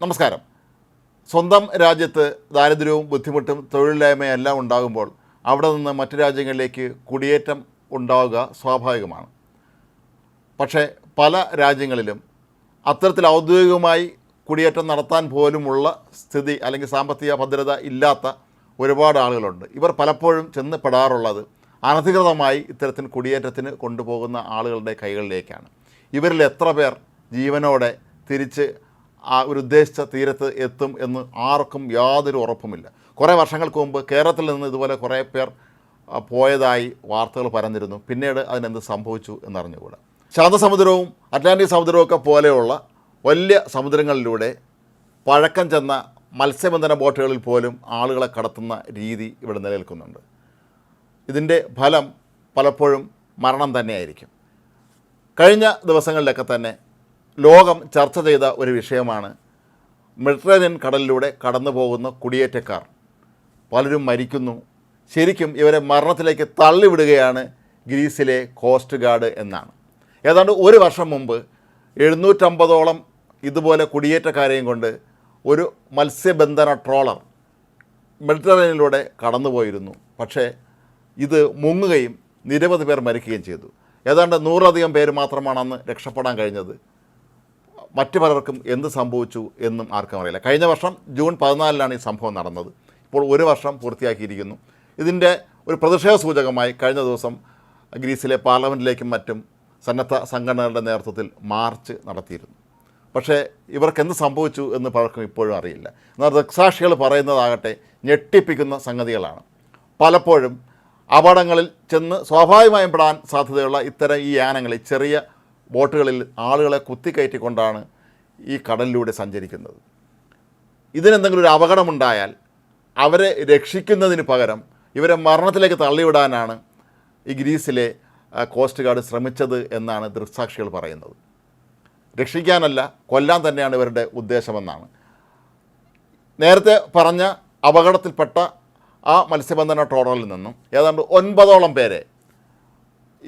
നമസ്കാരം. സ്വന്തം രാജ്യത്ത് ദാരിദ്ര്യവും ബുദ്ധിമുട്ടും തൊഴിലില്ലായ്മയും എല്ലാം ഉണ്ടാകുമ്പോൾ അവിടെ നിന്ന് മറ്റു രാജ്യങ്ങളിലേക്ക് കുടിയേറ്റം ഉണ്ടാവുക സ്വാഭാവികമാണ്. പക്ഷേ പല രാജ്യങ്ങളിലും അത്തരത്തിൽ ഔദ്യോഗികമായി കുടിയേറ്റം നടത്താൻ പോലുമുള്ള സ്ഥിതി അല്ലെങ്കിൽ സാമ്പത്തിക ഭദ്രത ഇല്ലാത്ത ഒരുപാട് ആളുകളുണ്ട്. ഇവർ പലപ്പോഴും ചെന്ന് പെടാറുള്ളത് അനധികൃതമായി ഇത്തരത്തിൽ കുടിയേറ്റത്തിന് കൊണ്ടുപോകുന്ന ആളുകളുടെ കൈകളിലേക്കാണ്. ഇവരിൽ എത്ര പേർ ജീവനോടെ തിരിച്ച് ആ ഒരു ഉദ്ദേശിച്ച തീരത്ത് എത്തും എന്ന് ആർക്കും യാതൊരു ഉറപ്പുമില്ല. കുറേ വർഷങ്ങൾക്ക് മുമ്പ് കേരളത്തിൽ നിന്ന് ഇതുപോലെ കുറേ പേർ പോയതായി വാർത്തകൾ പരന്നിരുന്നു. പിന്നീട് അതിനെന്ത് സംഭവിച്ചു എന്നറിഞ്ഞുകൂടാ. ശാന്തസമുദ്രവും അറ്റ്ലാന്റിക് സമുദ്രവും ഒക്കെ പോലെയുള്ള വലിയ സമുദ്രങ്ങളിലൂടെ പഴക്കം ചെന്ന മത്സ്യബന്ധന ബോട്ടുകളിൽ പോലും ആളുകളെ കടത്തുന്ന രീതി ഇവിടെ നിലനിൽക്കുന്നുണ്ട്. ഇതിന്റെ ഫലം പലപ്പോഴും മരണം തന്നെയായിരിക്കും. കഴിഞ്ഞ ദിവസങ്ങളിലൊക്കെ തന്നെ ലോകം ചർച്ച ചെയ്ത ഒരു വിഷയമാണ് മെഡിറ്ററേനിയൻ കടലിലൂടെ കടന്നു പോകുന്ന കുടിയേറ്റക്കാർ. പലരും മരിക്കുന്നു. ശരിക്കും ഇവരെ മരണത്തിലേക്ക് തള്ളിവിടുകയാണ് ഗ്രീസിലെ കോസ്റ്റ് ഗാർഡ് എന്നാണ്. ഏതാണ്ട് ഒരു വർഷം മുമ്പ് എഴുന്നൂറ്റമ്പതോളം ഇതുപോലെ കുടിയേറ്റക്കാരെയും കൊണ്ട് ഒരു മത്സ്യബന്ധന ട്രോളർ മെഡിറ്ററേനിയനിലൂടെ കടന്നുപോയിരുന്നു. പക്ഷേ ഇത് മുങ്ങുകയും നിരവധി പേർ മരിക്കുകയും ചെയ്തു. ഏതാണ്ട് നൂറധികം പേര് മാത്രമാണ് അന്ന് രക്ഷപ്പെടാൻ കഴിഞ്ഞത്. മറ്റു പലർക്കും എന്ത് സംഭവിച്ചു എന്നും ആർക്കും അറിയില്ല. കഴിഞ്ഞ വർഷം ജൂൺ പതിനാലിനാണ് ഈ സംഭവം നടന്നത്. ഇപ്പോൾ ഒരു വർഷം പൂർത്തിയാക്കിയിരിക്കുന്നു. ഇതിന്റെ ഒരു പ്രതിഷേധ സൂചകമായി കഴിഞ്ഞ ദിവസം ഗ്രീസിലെ പാർലമെന്റിലേക്കും മറ്റും സന്നദ്ധ സംഘടനകളുടെ നേതൃത്വത്തിൽ മാർച്ച് നടത്തിയിരുന്നു. പക്ഷേ ഇവർക്ക് എന്ത് സംഭവിച്ചു എന്ന് പലർക്കും ഇപ്പോഴും അറിയില്ല. എന്നാൽ ദൃക്സാക്ഷികൾ പറയുന്നതാകട്ടെ ഞെട്ടിപ്പിക്കുന്ന സംഗതികളാണ്. പലപ്പോഴും അപകടങ്ങളിൽ ചെന്ന് സ്വാഭാവികമായും പെടാൻ സാധ്യതയുള്ള ഇത്തരം ഈ യാനങ്ങളിൽ ചെറിയ ബോട്ടുകളിൽ ആളുകളെ കുത്തിക്കയറ്റിക്കൊണ്ടാണ് ഈ കടലിലൂടെ സഞ്ചരിക്കുന്നത്. ഇതിനെന്തെങ്കിലും ഒരു അപകടമുണ്ടായാൽ അവരെ രക്ഷിക്കുന്നതിന് പകരം ഇവരെ മരണത്തിലേക്ക് തള്ളിവിടാനാണ് ഈ ഗ്രീസിലെ കോസ്റ്റ് ഗാർഡ് ശ്രമിച്ചത് എന്നാണ് ദൃക്സാക്ഷികൾ പറയുന്നത്. രക്ഷിക്കാനല്ല കൊല്ലാൻ തന്നെയാണ് ഇവരുടെ ഉദ്ദേശമെന്നാണ്. നേരത്തെ പറഞ്ഞ അപകടത്തിൽപ്പെട്ട ആ മത്സ്യബന്ധന ട്രോളറിൽ നിന്നും ഏതാണ്ട് ഒൻപതോളം പേരെ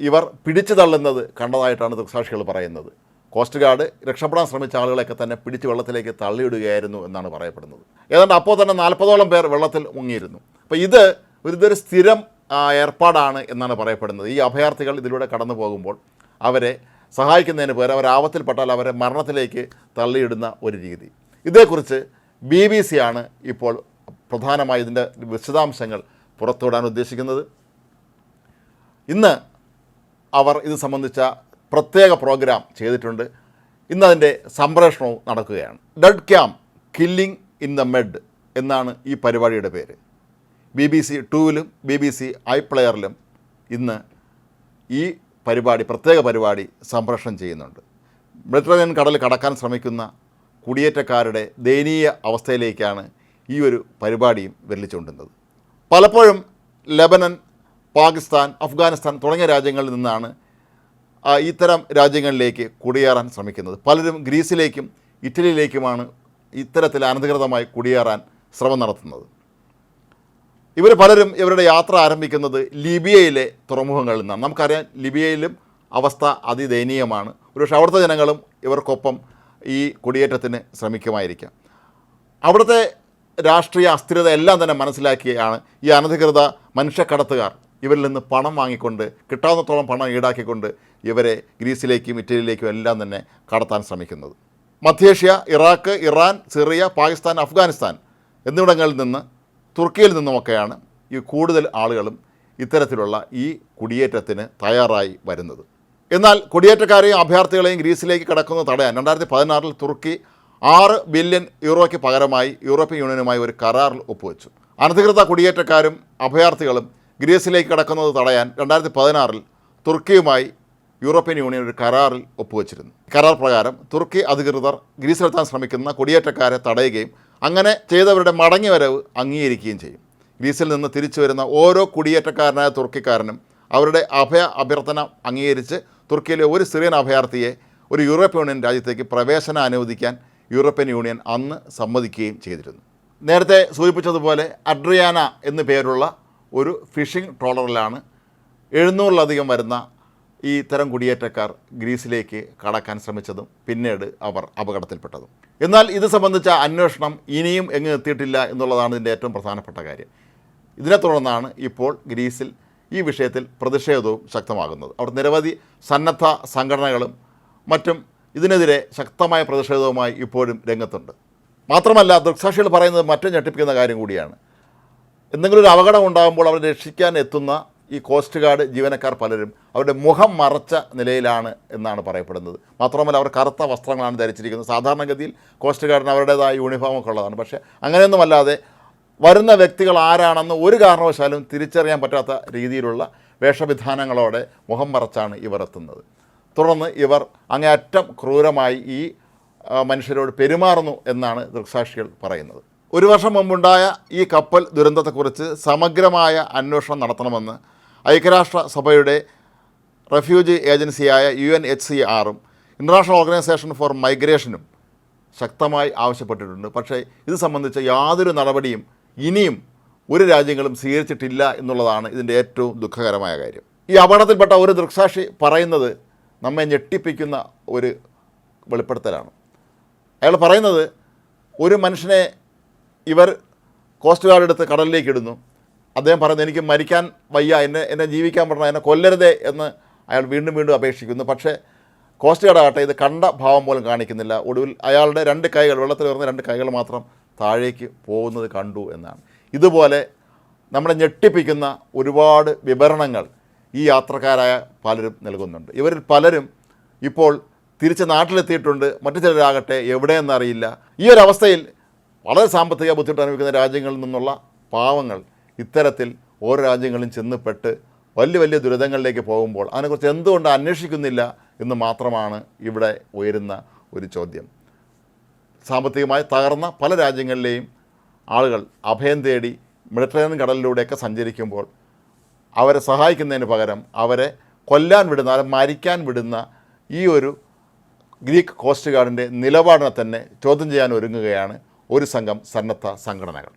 ഇവർ പിടിച്ചു തള്ളുന്നത് കണ്ടതായിട്ടാണ് ദൃക്സാക്ഷികൾ പറയുന്നത്. കോസ്റ്റ് ഗാർഡ് രക്ഷപ്പെടാൻ ശ്രമിച്ച ആളുകളെയൊക്കെ തന്നെ പിടിച്ച് വെള്ളത്തിലേക്ക് തള്ളിയിടുകയായിരുന്നു എന്നാണ് പറയപ്പെടുന്നത്. ഏതാണ്ട് അപ്പോൾ തന്നെ നാൽപ്പതോളം പേർ വെള്ളത്തിൽ മുങ്ങിയിരുന്നു. അപ്പോൾ ഇത് ഒരു ഇതൊരു സ്ഥിരം ഏർപ്പാടാണ് എന്നാണ് പറയപ്പെടുന്നത്. ഈ അഭയാർത്ഥികൾ ഇതിലൂടെ കടന്നു പോകുമ്പോൾ അവരെ സഹായിക്കുന്നതിന് പകരം അവർ ആപത്തിൽപ്പെട്ടാൽ അവരെ മരണത്തിലേക്ക് തള്ളിയിടുന്ന ഒരു രീതി. ഇതേക്കുറിച്ച് ബി ബി സി ആണ് ഇപ്പോൾ പ്രധാനമായി ഇതിന്റെ വിശദാംശങ്ങൾ പുറത്തുവിടാൻ ഉദ്ദേശിക്കുന്നത്. ഇന്ന് അവർ ഇത് സംബന്ധിച്ച പ്രത്യേക പ്രോഗ്രാം ചെയ്തിട്ടുണ്ട്. ഇന്ന് അതിന്റെ സംപ്രേഷണവും നടക്കുകയാണ്. Dead cam killing in the Med എന്നാണ് ഈ പരിപാടിയുടെ പേര്. ബി ബി സി ടൂവിലും ബി ബി സി ഐ പ്ലെയറിലും ഇന്ന് ഈ പരിപാടി പ്രത്യേക പരിപാടി സംപ്രേഷണം ചെയ്യുന്നുണ്ട്. മെഡിറ്ററേനിയൻ കടൽ കടക്കാൻ ശ്രമിക്കുന്ന കുടിയേറ്റക്കാരുടെ ദയനീയ അവസ്ഥയിലേക്കാണ് ഈ ഒരു പരിപാടിയും വെല്ലിച്ചുകൊണ്ടുന്നത് പലപ്പോഴും ലെബനൻ പാകിസ്ഥാൻ അഫ്ഗാനിസ്ഥാൻ തുടങ്ങിയ രാജ്യങ്ങളിൽ നിന്നാണ് ഇത്തരം രാജ്യങ്ങളിലേക്ക് കുടിയേറാൻ ശ്രമിക്കുന്നത്. പലരും ഗ്രീസിലേക്കും ഇറ്റലിയിലേക്കുമാണ് ഇത്തരത്തിൽ അനധികൃതമായി കുടിയേറാൻ ശ്രമം നടത്തുന്നത്. ഇവർ പലരും ഇവരുടെ യാത്ര ആരംഭിക്കുന്നത് ലിബിയയിലെ തുറമുഖങ്ങളിൽ നിന്നാണ്. നമുക്കറിയാം ലിബിയയിലും അവസ്ഥ അതിദയനീയമാണ്. ഒരുപക്ഷെ അവിടുത്തെ ജനങ്ങളും ഇവർക്കൊപ്പം ഈ കുടിയേറ്റത്തിന് ശ്രമിക്കുമായിരിക്കാം. അവിടുത്തെ രാഷ്ട്രീയ അസ്ഥിരത എല്ലാം തന്നെ മനസ്സിലാക്കിയാണ് ഈ അനധികൃത മനുഷ്യക്കടത്തുകാർ ഇവരിൽ നിന്ന് പണം വാങ്ങിക്കൊണ്ട് കിട്ടാവുന്നത്തോളം പണം ഈടാക്കിക്കൊണ്ട് ഇവരെ ഗ്രീസിലേക്കും ഇറ്റലിയിലേക്കും എല്ലാം തന്നെ കടത്താൻ ശ്രമിക്കുന്നത്. മധ്യേഷ്യ Iraq Iran Syria Pakistan Afghanistan എന്നിവിടങ്ങളിൽ നിന്ന് തുർക്കിയിൽ നിന്നുമൊക്കെയാണ് ഈ കൂടുതൽ ആളുകളും ഇത്തരത്തിലുള്ള ഈ കുടിയേറ്റത്തിന് തയ്യാറായി വരുന്നത്. എന്നാൽ കുടിയേറ്റക്കാരെയും അഭയാർത്ഥികളെയും ഗ്രീസിലേക്ക് കടക്കുന്നത് തടയാൻ രണ്ടായിരത്തി പതിനാറിൽ തുർക്കി ആറ് ബില്യൺ യൂറോയ്ക്ക് പകരമായി യൂറോപ്യൻ യൂണിയനുമായി ഒരു കരാറിൽ ഒപ്പുവെച്ചു. അനധികൃത കുടിയേറ്റക്കാരും അഭയാർത്ഥികളും ഗ്രീസിലേക്ക് കടക്കുന്നത് തടയാൻ രണ്ടായിരത്തി പതിനാറിൽ തുർക്കിയുമായി യൂറോപ്യൻ യൂണിയൻ ഒരു കരാറിൽ ഒപ്പുവെച്ചിരുന്നു. കരാർ പ്രകാരം തുർക്കി അധികൃതർ ഗ്രീസിലെത്താൻ ശ്രമിക്കുന്ന കുടിയേറ്റക്കാരെ തടയുകയും അങ്ങനെ ചെയ്തവരുടെ മടങ്ങിവരവ് അംഗീകരിക്കുകയും ചെയ്യും. ഗ്രീസിൽ നിന്ന് തിരിച്ചു വരുന്ന ഓരോ കുടിയേറ്റക്കാരനായ തുർക്കിക്കാരനും അവരുടെ അഭയ അഭ്യർത്ഥന അംഗീകരിച്ച് തുർക്കിയിലെ ഒരു സിറിയൻ അഭയാർത്ഥിയെ ഒരു യൂറോപ്യൻ യൂണിയൻ രാജ്യത്തേക്ക് പ്രവേശനം അനുവദിക്കാൻ യൂറോപ്യൻ യൂണിയൻ അന്ന് സമ്മതിക്കുകയും ചെയ്തിരുന്നു. നേരത്തെ സൂചിപ്പിച്ചതുപോലെ അഡ്രിയാന എന്നു പേരുള്ള ഒരു ഫിഷിംഗ് ട്രോളറിലാണ് എഴുന്നൂറിലധികം വരുന്ന ഈ തരം കുടിയേറ്റക്കാർ ഗ്രീസിലേക്ക് കടക്കാൻ ശ്രമിച്ചതും പിന്നീട് അവർ അപകടത്തിൽപ്പെട്ടതും. എന്നാൽ ഇത് സംബന്ധിച്ച അന്വേഷണം ഇനിയും എങ്ങും എത്തിയിട്ടില്ല എന്നുള്ളതാണ് ഇതിന്റെ ഏറ്റവും പ്രധാനപ്പെട്ട കാര്യം. ഇതിനെ തുടർന്നാണ് ഇപ്പോൾ ഗ്രീസിൽ ഈ വിഷയത്തിൽ പ്രതിഷേധവും ശക്തമാകുന്നത്. അവിടെ നിരവധി സന്നദ്ധ സംഘടനകളും മറ്റും ഇതിനെതിരെ ശക്തമായ പ്രതിഷേധവുമായി ഇപ്പോഴും രംഗത്തുണ്ട്. മാത്രമല്ല ദൃക്സാക്ഷികൾ പറയുന്നത് മറ്റും ഞെട്ടിപ്പിക്കുന്ന കാര്യം കൂടിയാണ്. എന്തെങ്കിലും ഒരു അപകടം ഉണ്ടാകുമ്പോൾ അവരെ രക്ഷിക്കാൻ എത്തുന്ന ഈ കോസ്റ്റ് ഗാർഡ് ജീവനക്കാർ പലരും അവരുടെ മുഖം മറച്ച നിലയിലാണ് എന്നാണ് പറയപ്പെടുന്നത്. മാത്രമല്ല അവർ കറുത്ത വസ്ത്രങ്ങളാണ് ധരിച്ചിരിക്കുന്നത്. സാധാരണഗതിയിൽ കോസ്റ്റ് ഗാർഡിന് അവരുടേതായ യൂണിഫോമൊക്കെ ഉള്ളതാണ്. പക്ഷേ അങ്ങനെയൊന്നുമല്ലാതെ വരുന്ന വ്യക്തികൾ ആരാണെന്ന് ഒരു കാരണവശാലും തിരിച്ചറിയാൻ പറ്റാത്ത രീതിയിലുള്ള വേഷവിധാനങ്ങളോടെ മുഖം മറച്ചാണ് ഇവർ എത്തുന്നത്. തുടർന്ന് ഇവർ അങ്ങേയറ്റം ക്രൂരമായി ഈ മനുഷ്യരോട് പെരുമാറുന്നു എന്നാണ് ദൃക്സാക്ഷികൾ പറയുന്നത്. ഒരു വർഷം മുമ്പുണ്ടായ ഈ കപ്പൽ ദുരന്തത്തെക്കുറിച്ച് സമഗ്രമായ അന്വേഷണം നടത്തണമെന്ന് ഐക്യരാഷ്ട്ര സഭയുടെ റെഫ്യൂജി ഏജൻസിയായ യു എൻ എച്ച് സി ആറും ഇന്റർനാഷണൽ ഓർഗനൈസേഷൻ ഫോർ മൈഗ്രേഷനും ശക്തമായി ആവശ്യപ്പെട്ടിട്ടുണ്ട്. പക്ഷേ ഇത് സംബന്ധിച്ച യാതൊരു നടപടിയും ഇനിയും ഒരു രാജ്യങ്ങളും സ്വീകരിച്ചിട്ടില്ല എന്നുള്ളതാണ് ഇതിന്റെ ഏറ്റവും ദുഃഖകരമായ കാര്യം. ഈ അപകടത്തിൽപ്പെട്ട ഒരു ദൃക്സാക്ഷി പറയുന്നത് നമ്മെ ഞെട്ടിപ്പിക്കുന്ന ഒരു വെളിപ്പെടുത്തലാണ്. അയാൾ പറയുന്നത് ഒരു മനുഷ്യനെ ഇവർ കോസ്റ്റ് ഗാർഡ് എടുത്ത് കടലിലേക്ക് ഇടുന്നു. അദ്ദേഹം പറയുന്നത് എനിക്ക് മരിക്കാൻ വയ്യ എന്നെ എന്നെ ജീവിക്കാൻ പറ്റണം എന്നെ കൊല്ലരുതേ എന്ന് അയാൾ വീണ്ടും വീണ്ടും അപേക്ഷിക്കുന്നു. പക്ഷേ കോസ്റ്റ് ഗാർഡ് ആകട്ടെ ഇത് കണ്ട ഭാവം പോലും കാണിക്കുന്നില്ല. ഒടുവിൽ അയാളുടെ രണ്ട് കൈകൾ വെള്ളത്തിൽ വരുന്ന രണ്ട് കൈകൾ മാത്രം താഴേക്ക് പോകുന്നത് കണ്ടു എന്നാണ്. ഇതുപോലെ നമ്മളെ ഞെട്ടിപ്പിക്കുന്ന ഒരുപാട് വിവരണങ്ങൾ ഈ യാത്രക്കാരായ പലരും നൽകുന്നുണ്ട്. ഇവരിൽ പലരും ഇപ്പോൾ തിരിച്ച് നാട്ടിലെത്തിയിട്ടുണ്ട്. മറ്റു ചിലരാകട്ടെ എവിടെയെന്നറിയില്ല ഈ ഒരു അവസ്ഥയിൽ വളരെ സാമ്പത്തിക ബുദ്ധിമുട്ട് അനുഭവിക്കുന്ന രാജ്യങ്ങളിൽ നിന്നുള്ള പാവങ്ങൾ ഇത്തരത്തിൽ ഓരോ രാജ്യങ്ങളും ചെന്നപ്പെട്ട് വലിയ വലിയ ദുരിതങ്ങളിലേക്ക് പോകുമ്പോൾ അതിനെക്കുറിച്ച് എന്തുകൊണ്ട് അന്വേഷിക്കുന്നില്ല എന്ന് മാത്രമാണ് ഇവിടെ ഉയരുന്ന ഒരു ചോദ്യം. സാമ്പത്തികമായി തകർന്ന പല രാജ്യങ്ങളിലെയും ആളുകൾ അഭയം തേടി മെഡിറ്ററേനിയൻ കടലിലൂടെയൊക്കെ സഞ്ചരിക്കുമ്പോൾ അവരെ സഹായിക്കുന്നതിന് പകരം അവരെ കൊല്ലാൻ വിടുന്ന അവരെ മരിക്കാൻ വിടുന്ന ഈ ഒരു ഗ്രീക്ക് കോസ്റ്റ് ഗാർഡിന്റെ നിലപാടിനെ തന്നെ ചോദ്യം ചെയ്യാൻ ഒരുങ്ങുകയാണ് ഒരു സംഘം സന്നദ്ധ സംഘടനകൾ.